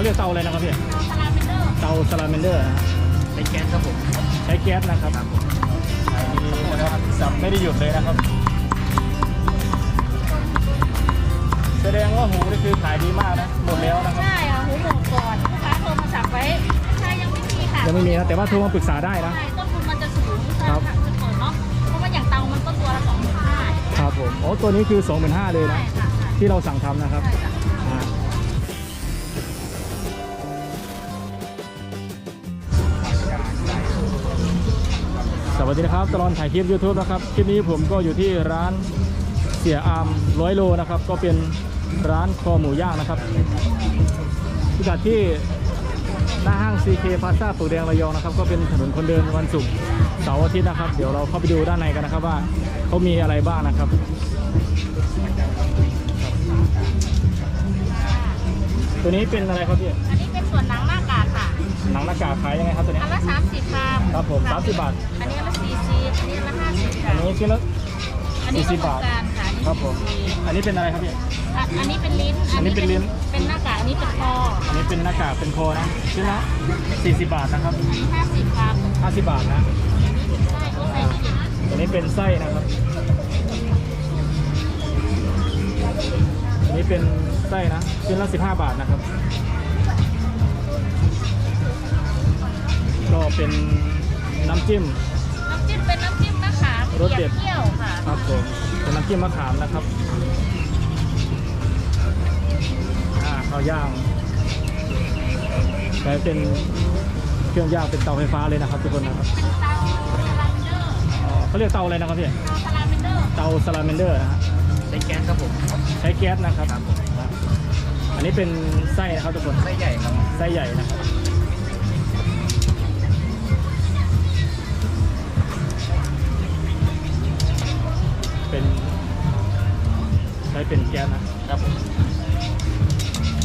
เขาเรียกเตาอะไรนะครับพี่สลาเมนเดอร์เตาสลาเมนเดอร์นะฮะใช้แก๊สครับผมใช้แก๊สนะครับขายดีนะครับสับไม่ได้หยุดเลยนะครับ แสดงว่าหูนี่คือขายดีมากนะหมดแล้วนะครับใช่ค่ะหูหมดก่อนลูกค้าโทรมาสั่งไว้ใช่ยังไม่มีค่ะยังไม่มีนะแต่ว่าโทรมาปรึกษาได้นะใช่ต้นทุนมันจะสูงใช่ครับค่ะขึ้นก่อนเนาะเพราะว่าอย่างเตามันก็ตัวละสองหมื่นห้าครับผมโอ้ตัวนี้คือ25,000เลยใช่นะค่ะใช่ที่เราสั่งทำนะครับ วัสดีนะครับตลอดถ่ายคลิป YouTube นะครับคลิปนี้ผมก็อยู่ที่ร้านเสียอามร้อยโลนะครับก็เป็นร้านคอหมูย่างนะครับพิกัดที่หน้าห้าง CK Plaza ปลวกแดงระยองนะครับก็เป็นถนนคนเดินวันศุกร์เสาร์อาทิตย์นะครับ เดี๋ยวเราเข้าไปดูด้านในกันนะครับว่าเขามีอะไรบ้างนะครับตัวนี้เป็นอะไรครับพี่ อันนี้เป็นส่วนหนังหน้ากากค่ะ หนังหน้ากากขายยังไงครับตัวนี้อันละสามสิบค่ะครับผม30 บาท อัค่ะนนี้ชิ้นละ อันนี้ก็40เหมือนกันค่ะครับผม อันนี้เป็นอะไรครับพี่อันอันนี้เป็นลิ้นอันนี้เป็นลิ้น เป็นหน้ากากอันนี้เป็นคออันนี้เป็นหน้ากากเป็นโคนะชิ้นละ40 บาทนะครับอันนี้ห้าสิบครับ50บาทนะใช่ก็ใส่นี่อันนี้เป็นไส้นะครับ อันนี้เป็นไส้นะชิ้นละ15 บาทนะครับ ก็เป็นน้ำจิ้มน้ำจิ้มเป็นน้ำจิ้มมะขาม รสเด็ดเปรี้ยวค่ะครับผมเป็นน้ำจิ้มมะขามนะครับอ่าข้าวย่างแต่เป็นเครื่องย่างเป็นเตาไฟฟ้าเลยนะครับทุกคนนะครับเป็นเตาสลาเมนเดอร์อ๋อเขาเรียกเตาอะไรนะครับพี่เตาสลาเมนเดอร์เตาสลาเมนเดอร์นะฮะใช้แก๊สครับผมใช้แก๊สนะครับครับผมอ่าอันนี้เป็นไส้นะครับทุกคนไส้ใหญ่ครับไส้ใหญ่นะครับ เป็นใช้เป็นแก๊สนะครับผม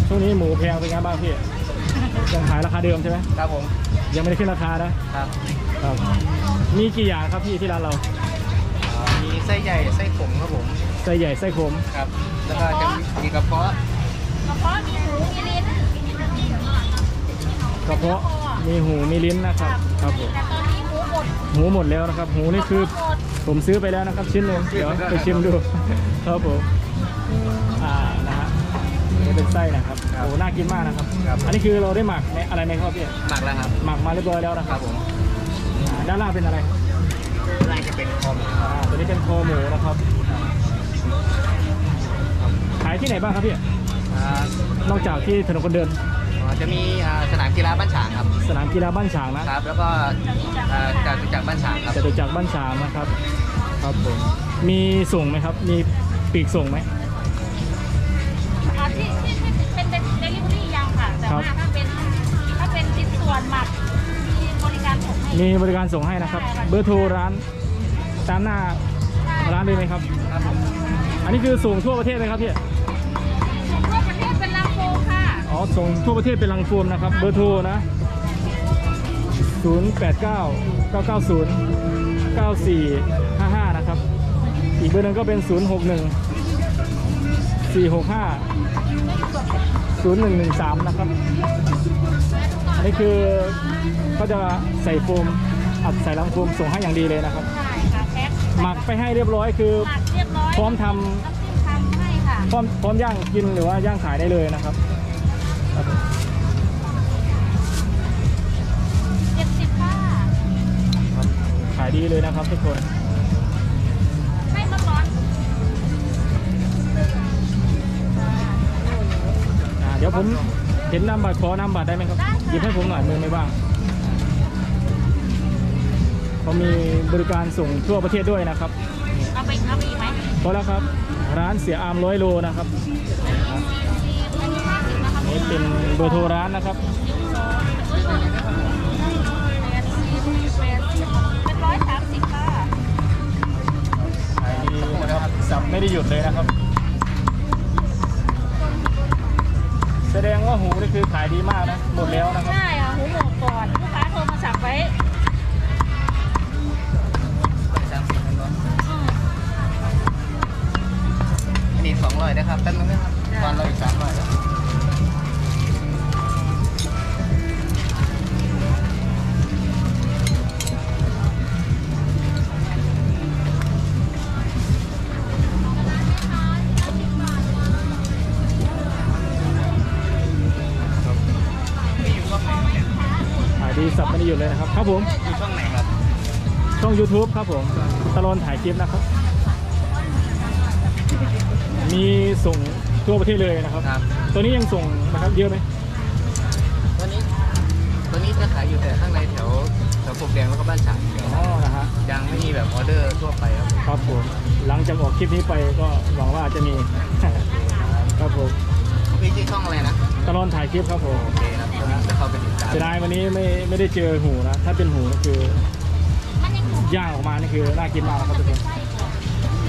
ช่วงนี้หมูแพงเป็นไงบ้างพี่ยังขายราคาเดิมใช่ไหมครับผม ยังไม่ได้ขึ้นราคานะครับ ครับ มีกี่อย่างครับพี่ที่ร้านเราอ่ามีไส้ใหญ่ไส้ขมครับผม ไส้ใหญ่ไส้ขมครับ แล้วก็จะมีกระเพาะ กระเพาะมีหมูมีลิ้น กระเพาะมีหูมีลิ้นนะครับ ครับผม แต่ตอนนี้หมูหมดหูหมดแล้วนะครับหูนี่คือหมดผมซื้อไปแล้วนะครับชิ้นหนึ่งเดี๋ยวไปชิมดู ครับผมอ่านะฮะนี่เป็นไส้นะครับโอ้น่ากินมากนะครับ อันนี้คือเราได้หมักในอะไรไหมครับพี่หมักแล้วครับ หมักมาเรียบร้อยแล้วนะคครัรับบผมอ่าด้านล่างเป็นอะไรไล่จะเป็นคอหมูอ่าตัวนี้เป็นคอหมูนะครับขายที่ไหนบ้างครับพี่อ่านอกจากที่ถนนคนเดินอ๋อ จะมีอ่าสนามกีฬาบ้านฉางครับ สนามกีฬาบ้านฉางนะครับ แล้วก็อ่าจากจากบ้านฉางครับจตุจักรบ้านฉางนะครับครับผมมีส่งไหมครับ มีปีกส่งไหมอ่าที่ที่ที่เป็นเป็นเดลิเวอรี่ยังค่ะ แต่ครับว่าถ้าเป็นถ้าเป็นชิ้นส่วนหมักมีบริการส่งให้มีบริการส่งให้นะครับ เบอร์โทรร้านตามหน้าร้านเลยไหมครับครับผมอันนี้คือส่งทั่วประเทศไหมครับพี่ อ๋อส่งทั่วประเทศเป็นลังโฟมนะครับ เบอร์โทรนะ 089 990 9455 นะครับ อีกเบอร์หนึงก็เป็น 061 465 0113 นะครับ อันนี้คือก็จะใส่โฟมอัดใส่ลังโฟมส่งให้อย่างดีเลยนะครับ ใช่ค่ะแพ็คหมักไปให้เรียบร้อยคือหมักเรียบร้อยพร้อมทำน้ำจิ้มทำให้ค่ะ พร้อมพร้อมย่างกินหรือว่าย่างขายได้เลยนะครับครับ ดีเลยนะครับทุกคนไม่ร้อนอ่าเดี๋ยวผมเห็นนามบัตรขอนามบัตรได้ไหมครับหยิบให้ผมหน่อยมือไม่ว่างเขามีบริการส่งทั่วประเทศด้วยนะครับๆเอาไปเอาไปอีกไหมพอแล้วครับร้านเสียอามร้อยโลนะครับอันนี้ห้าสิบนะคะนี่เป็นเบอร์โทรร้านนะครับแสับไม่ได้หยุดเลยนะครับ แสดงว่าหูนี่คือขายดีมากนะ หมดแล้วนะครับ ใช่ค่ะหูหมดก่อนลูกค้าโทรมาสั่งไว้สามสิบเนาะอืมอันนี้สองร้อยนะครับแป๊บนึงนะครับตอนเราอีกสามร้อย ศัพท์ไม่ได้หยุดเลยนะครับ ครับผมอยู่ช่องไหนครับ ช่อง YouTube ครับผมตลอนถ่ายคลิปนะครับ มีส่งทั่วประเทศเลยนะครับ ครับ ตัวนี้ยังส่งนะครับเยอะไหมตัวนี้ตัวนี้จะขายอยู่แต่ข้างในแถวแถวปลวกแดงแล้วก็บ้านฉางเดียวอ๋อนะฮะยังไม่มีแบบออเดอร์ทั่วไปครับผมครับผมหลังจากออกคลิปนี้ไปก็หวังว่าจะมี ครับผมพี่ชื่อช่องอะไรนะตลอนถ่ายคลิปครับผม โอเค ครับผมจะเข้าไปติดตามเสียดายวันนี้ไม่ไม่ได้เจอหูนะ ถ้าเป็นหูก็คือมันยังอยู่ย่างออกมานี่คือน่ากินมากนะครับทุกคนไส้ก่อน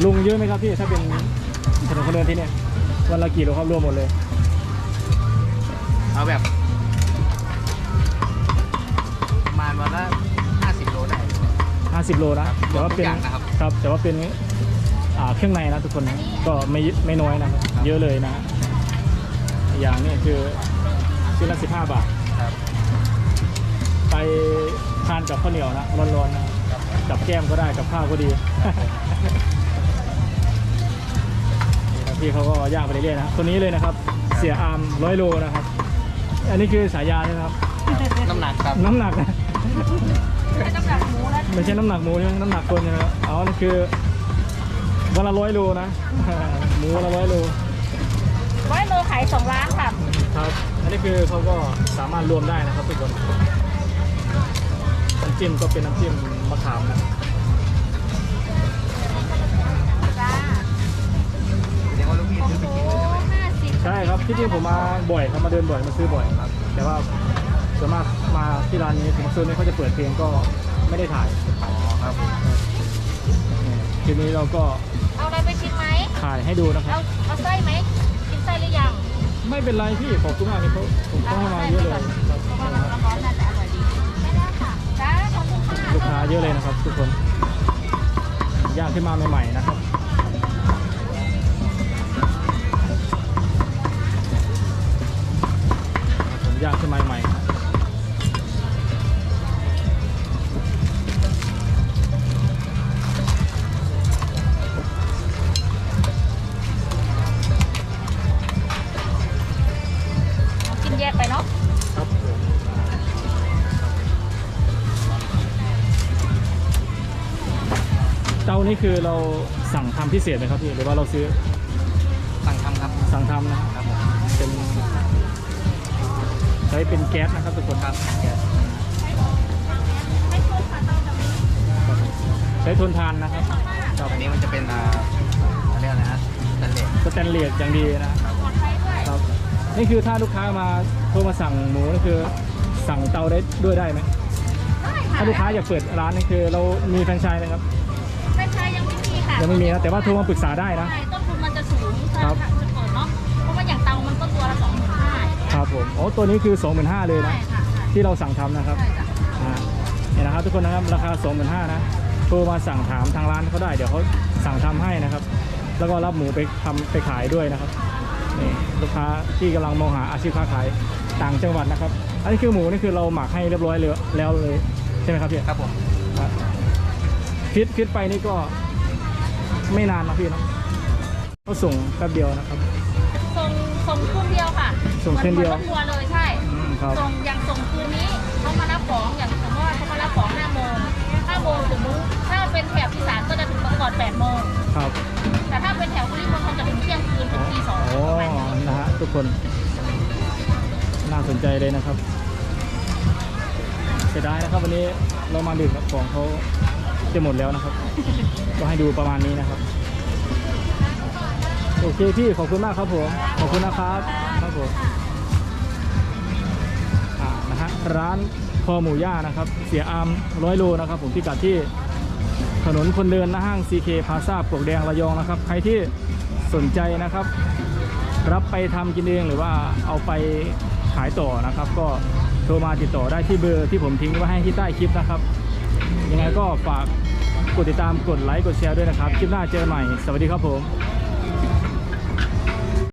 ลุงเยอะไหมครับพี่ถ้าเป็นถนนคนเดินที่เนี่ยวันละกี่โลครับรวมหมดเลยเอาแบบประมาณวันละ50 โลได้ 50โลนะแต่ว่าเป็นทุกอย่างนะครับ ครับแต่ว่าเป็นอ่าเครื่องในนะทุกคนนะก็ไม่ไม่น้อยนะครับครับเยอะเลยนะฮะอย่างนี้คือ ชิ้นละ15บาท ครับ ไปทานกับข้าวเหนียวนะร้อนๆนะกับแก้มก็ได้กับข้าวก็ดีนี่ครับพี่เขาก็ย่างไปเรื่อยๆนะครับตัวนี้เลยนะครับ เสียอาร์มร้อยโลนะครับ อันนี้คือสายยาใช่ไหมครับ น้ำหนักครับน้ำหนักนะ ไม่ต้องแบบหมูแล้วไม่ใช่น้ำหนักหมูใช่ไหมน้ำหนักคนใช่ไหมครับอ๋อนี่คือวันละร้อยโลนะ หมูวันละร้อยโลร้อยโลขายสองล้านค่ะครับ อันนี้คือเขาก็สามารถรวมได้นะครับทุกคนน้ำจิ้มก็เป็นน้ำจิ้มมะขามนะจ้าเรียกว่าลูกพี่โอ้ซื้อโหไปกินเลยใช่ไหมห้าสิบใช่ครับที่จริงผมมาบ่อยครับมาเดินบ่อยมาซื้อบ่อยครับ แต่ว่าส่วนมากมาที่ร้านนี้ผมซื้อนี้เขาจะเปิดเพลงก็ไม่ได้ถ่ายอ๋อครับผมเนี่ยคลิปนี้เราก็เอาอะไรไปชิมไหมถ่ายให้ดูนะครัเอาบเอาไส้ไหมกินไส้หรือยัง ไม่เป็นไรพี่ขอบคุณมากนี่เขาผมต้องให้มาเยอะเลยครับเพราะว่ามันร้อนๆน่าจะอร่อยดีไม่ได้ค่ะจ้าขอบคุณค่ะลูกค้าเยอะเลยนะครับ ทุกคนย่างขึ้นมาใหม่ๆนะครับผมย่างขึ้นมาใหม่ๆครับานี่คือเราสั่งทำพิเศษไหมครับพี่หรือว่าเราซื้อสั่งทำครับสั่งทำนะครับครับผมเป็นใช้เป็นแก๊สนะครับทุกคนครับใช้ทนทานนะครับครับอันนี้มันจะเป็นอ่าเขาเรียกอะไรนะสแตนเลสสแตนเลสอย่างดีนะปลอดภัยด้วยครับนี่คือถ้าลูกค้ามาโทรมาสั่งหมูนี่คือสั่งเตาได้ด้วยได้ไหมได้ค่ะถ้าลูกค้าอยากเปิดร้านนี่คือเรามีแฟรนไชส์นะครับ ยังไม่มีนะแต่ว่าโทรมาปรึกษาได้นะ ใช่ต้นทุนมันจะสูงถ้าครับถ้าจะเปิดเนาะเพราะว่าอย่างเตามันก็ตัวละสองหมื่นห้าครับผมโอ้ตัวนี้คือ 25,000เลยใช่นะ ค่ะใช่ที่เราสั่งทำนะครับใช่จ้ะอ่าเนี่ยนะครับทุกคนนะครับราคา 25,000นะโทรมาสั่งถามทางร้านเขาได้เดี๋ยวเขาสั่งทำให้นะครับ แล้วก็รับหมูไปทำไปขายด้วยนะครับนี่ลูกค้าที่กำลังมองหาอาชีพค้าขายต่างจังหวัดนะครับ อันนี้คือหมูนี่คือเราหมักให้เรียบร้อยเลยแล้วเลยใช่ไหมครับพี่ครับผมครับฟิตฟิตไปนี่ก็ ไม่นานนะพี่เนาะก็ส่งแป๊บเดียวนะครับ ส่งส่งคืนเดียวค่ะส่งคืนเดียวหมือรถทัวร์เลยใช่อืมครับส่งอย่างส่งคืนนี้เขามารับของอย่างสมมติว่าเขามารับของ5โมง5โมงถึงมื้อถ้าเป็นแถบอีสานก็จะถึงก่อน8โมงครับ แต่ถ้าเป็นแถวกุลิมณฑลจะถึงเที่ยงคืนถึงตีสองโอ้ประมาณนี้นะฮะทุกคน น่าสนใจเลยนะครับเสียดายนะครับวันนี้เรามาดึกครับของเขา จะหมดแล้วนะครับ ก็ให้ดูประมาณนี้นะครับ โอเคพี่ขอบคุณมากครับผม ขอบคุณนะครับครับผมนะฮะร้านคอหมูย่านะครับ เสียอามร้อยโลนะครับ ผมพิกัดที่ถนนคนเดินหน้าห้าง CK พาซาปวกแดงระยองนะครับ ใครที่สนใจนะครับ รับไปทำกินเองหรือว่าเอาไปขายต่อนะครับ ก็โทรมาติดต่อได้ที่เบอร์ที่ผมทิ้งไว้ให้ที่ใต้คลิปนะครับ ยังไงก็ฝากกดติดตามกดไลค์กดแชร์ด้วยนะครับ คลิปหน้าเจอกันใหม่ สวัสดีครับผม